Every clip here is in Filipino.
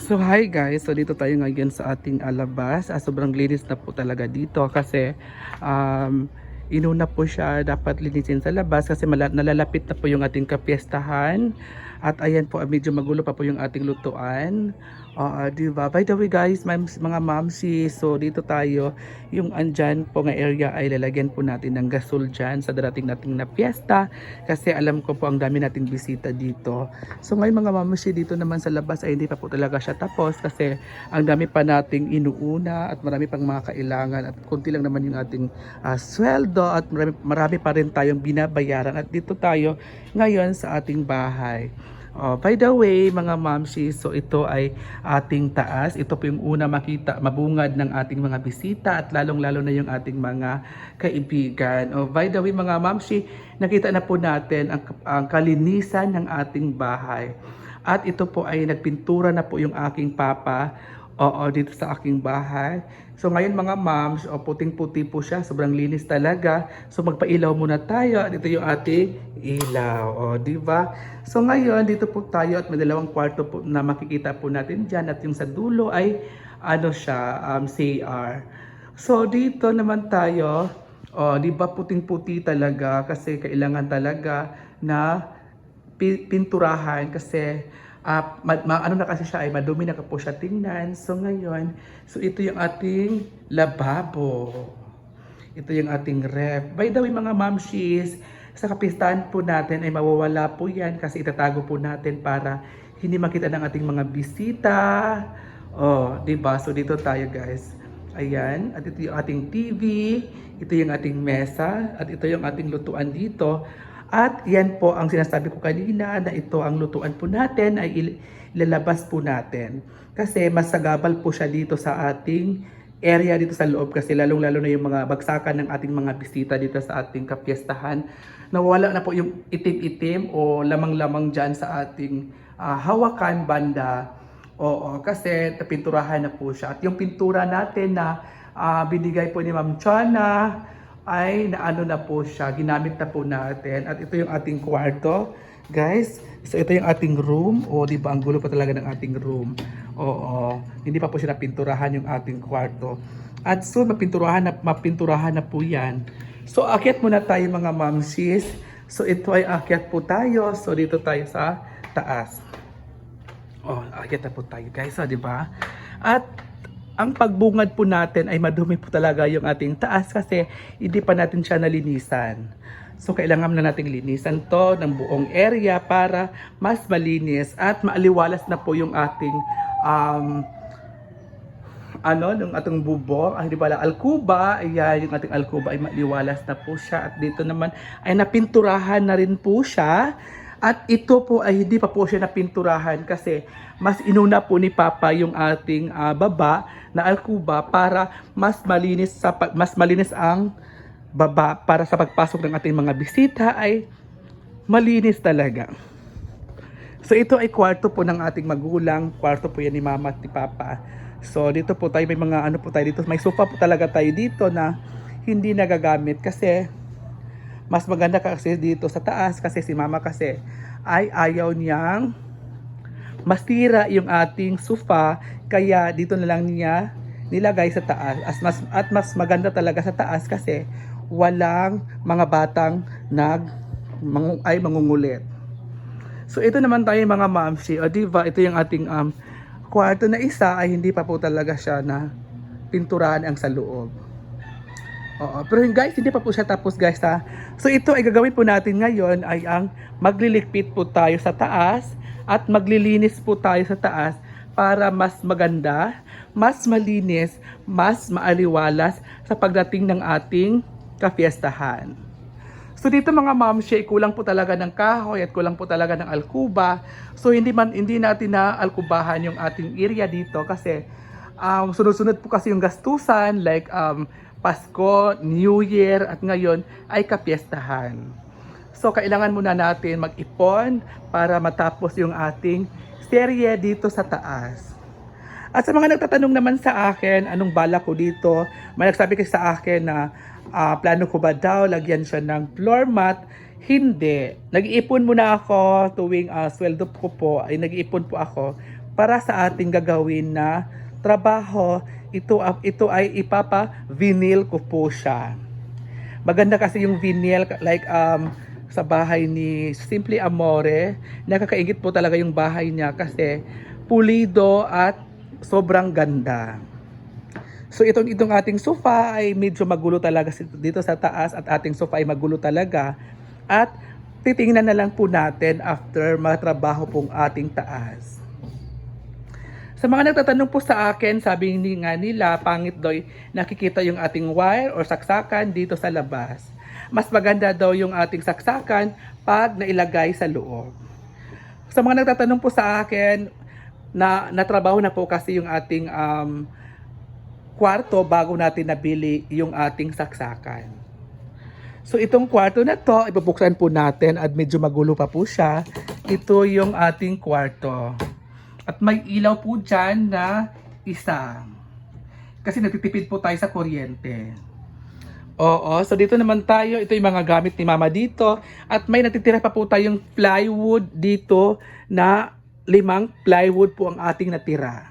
So hi guys, so dito tayo ngayon sa ating alabas. Ah, sobrang linis na po talaga dito kasi um, inuna po siya dapat linisin sa labas kasi nalalapit na po yung ating kapiestahan. At ayan po, ah, medyo magulo pa po yung ating lutuan. Ah, di ba? By the way guys, ma'ams, mga mamsi, so dito tayo, yung andyan po nga area ay lalagyan po natin ng gasol dyan sa darating nating na fiesta kasi alam ko po ang dami nating bisita dito. So ngayon mga mamsi dito naman sa labas ay hindi pa po talaga siya tapos kasi ang dami pa nating inuuna at marami pang mga kailangan at konti lang naman yung ating ah, sweldo at marami, marami pa rin tayong binabayaran at dito tayo ngayon sa ating bahay. Oh, by the way, mga mamsi, so ito ay ating taas. Ito po yung una makita, mabungad ng ating mga bisita at lalong-lalo na yung ating mga kaibigan. Oh, by the way, mga mamsi, nakita na po natin ang, ang kalinisan ng ating bahay. At ito po ay nagpintura na po yung aking papa Oo, dito sa aking bahay. So ngayon mga moms, o puting-puti po siya, sobrang linis talaga. So magpailaw muna tayo. Dito yung ating ilaw, o di ba? So ngayon dito po tayo at may dalawang kwarto po na makikita po natin diyan at yung sa dulo ay ano siya, um, CR. So dito naman tayo, o di ba puting-puti talaga kasi kailangan talaga na pi- pinturahan kasi ah, ma- ma- ano na kasi siya ay madumi na po siya tingnan. So ngayon, so ito yung ating lababo. Ito yung ating ref. By the way mga mamshis, sa kapistahan po natin ay mawawala po yan kasi itatago po natin para hindi makita ng ating mga bisita. Oh, 'di ba? So dito tayo guys. Ayan, at ito yung ating TV, ito yung ating mesa, at ito yung ating lutuan dito. At yan po ang sinasabi ko kanina na ito ang lutuan po natin ay il- ilalabas po natin. Kasi masagabal po siya dito sa ating area dito sa loob kasi lalong-lalo na yung mga bagsakan ng ating mga bisita dito sa ating kapiestahan. Nawala na po yung itim-itim o lamang-lamang dyan sa ating ah, hawakan banda. Oo, kasi napinturahan na po siya. At yung pintura natin na ah, binigay po ni Ma'am Chana ay naano na po siya, ginamit na po natin. At ito yung ating kwarto, guys. So ito yung ating room. O, di ba, ang gulo pa talaga ng ating room. Oo, hindi pa po siya napinturahan yung ating kwarto. At soon, mapinturahan na, mapinturahan na po yan. So, akyat muna tayo mga mamsis. So, ito ay akyat po tayo. So, dito tayo sa taas. Oh, akyat na po tayo guys, oh, di ba? At ang pagbungad po natin ay madumi po talaga yung ating taas kasi hindi pa natin siya nalinisan. So kailangan na nating linisan to ng buong area para mas malinis at maaliwalas na po yung ating um, ano, yung ating bubong, ah, hindi pala, alkuba, ayan, yung ating alkuba ay maliwalas na po siya. At dito naman ay napinturahan na rin po siya. At ito po ay hindi pa po siya napinturahan kasi mas inuna po ni Papa yung ating ah, baba na alkuba para mas malinis sa mas malinis ang baba para sa pagpasok ng ating mga bisita ay malinis talaga. So ito ay kwarto po ng ating magulang, kwarto po yan ni Mama at ni Papa. So dito po tayo may mga ano po tayo dito, may sofa po talaga tayo dito na hindi nagagamit kasi mas maganda kasi dito sa taas kasi si Mama kasi ay ayaw niyang masira yung ating sofa kaya dito na lang niya nilagay sa taas as mas, at mas maganda talaga sa taas kasi walang mga batang nag ay mangungulit. So ito naman tayo mga mamsi, o di ba ito yung ating um, kwarto na isa ay hindi pa po talaga siya na pinturahan ang sa loob. Oo, pero guys, hindi pa po siya tapos guys ha. So ito ay gagawin po natin ngayon ay ang maglilikpit po tayo sa taas at maglilinis po tayo sa taas para mas maganda, mas malinis, mas maaliwalas sa pagdating ng ating kafiestahan. So dito mga ma'am, siya kulang po talaga ng kahoy at kulang po talaga ng alkuba. So hindi man hindi natin na alkubahan yung ating area dito kasi um, sunod-sunod po kasi yung gastusan like um, Pasko, New Year at ngayon ay kapiestahan. So kailangan muna natin mag-ipon para matapos yung ating serye dito sa taas. At sa mga nagtatanong naman sa akin, anong bala ko dito, may nagsabi kasi sa akin na ah, plano ko ba daw lagyan siya ng floor mat? Hindi. Nag-iipon muna ako tuwing ah, sweldo ko po, ay nag-iipon po ako para sa ating gagawin na trabaho. Ito, ito ay ipapa-vinyl ko po siya. Maganda kasi yung vinyl like um, sa bahay ni Simply Amore. Nakakaingit po talaga yung bahay niya kasi pulido at sobrang ganda. So itong itong ating sofa ay medyo magulo talaga dito sa taas at ating sofa ay magulo talaga. At titingnan na lang po natin after matrabaho pong ating taas. Sa mga nagtatanong po sa akin, sabi ni nga nila, pangit daw nakikita yung ating wire or saksakan dito sa labas. Mas maganda daw yung ating saksakan pag nailagay sa loob. Sa mga nagtatanong po sa akin, na natrabaho na po kasi yung ating um, kwarto bago natin nabili yung ating saksakan. So itong kwarto na to, ibubuksan po natin at medyo magulo pa po siya. Ito yung ating kwarto. At may ilaw po dyan na isa. Kasi nagtitipid po tayo sa kuryente. Oo, so dito naman tayo, ito yung mga gamit ni mama dito. At may natitira pa po tayong plywood dito na limang plywood po ang ating natira.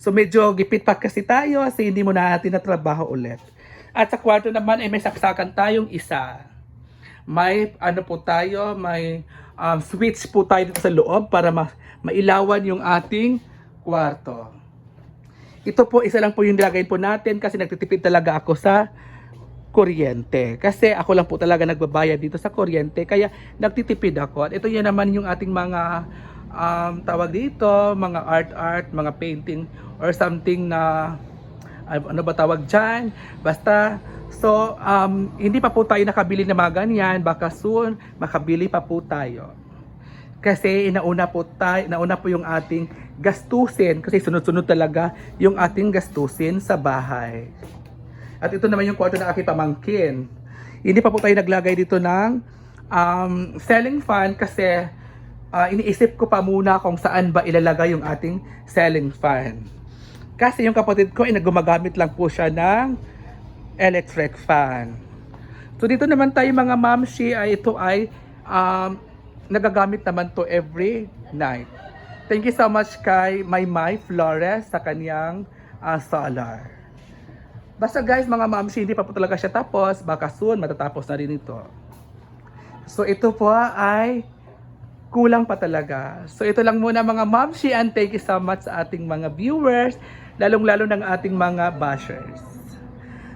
So medyo gipit pa kasi tayo kasi hindi mo na natin natrabaho ulit. At sa kwarto naman ay may saksakan tayong isa. May ano po tayo, may um, switch po tayo dito sa loob para ma- mailawan yung ating kwarto. Ito po, isa lang po yung nilagay po natin kasi nagtitipid talaga ako sa kuryente. Kasi ako lang po talaga nagbabayad dito sa kuryente. Kaya nagtitipid ako. At ito yan naman yung ating mga um, tawag dito, mga art-art, mga painting or something na ano ba tawag dyan? Basta, so, um, hindi pa po tayo nakabili ng mga ganyan. Baka soon, makabili pa po tayo. Kasi inauna po tayo, nauna po yung ating gastusin kasi sunod-sunod talaga yung ating gastusin sa bahay. At ito naman yung kwarto ng aking pamangkin. Hindi pa po tayo naglagay dito ng um, selling fan kasi ah, iniisip ko pa muna kung saan ba ilalagay yung ating selling fan. Kasi yung kapatid ko ay gumagamit lang po siya ng electric fan. So dito naman tayo mga mamshi ay ito ay um, nagagamit naman to every night. Thank you so much kay Maymay Flores sa kanyang ah, solar. Basta guys, mga mamshi, hindi pa po talaga siya tapos. Baka soon, matatapos na rin ito. So ito po ay kulang pa talaga. So ito lang muna mga mamshi and thank you so much sa ating mga viewers, lalong-lalo ng ating mga bashers.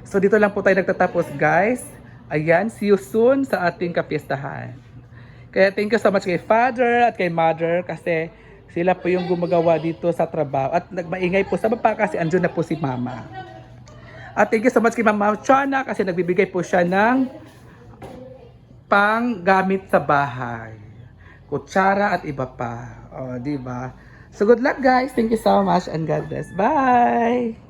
So dito lang po tayo nagtatapos guys. Ayan, see you soon sa ating kapiestahan. Kaya thank you so much kay father at kay mother kasi sila po yung gumagawa dito sa trabaho. At nagmaingay po sa baba kasi andun na po si mama. At thank you so much kay Mama Chana kasi nagbibigay po siya ng pang gamit sa bahay. Kutsara at iba pa. O, di ba? So good luck guys. Thank you so much and God bless. Bye!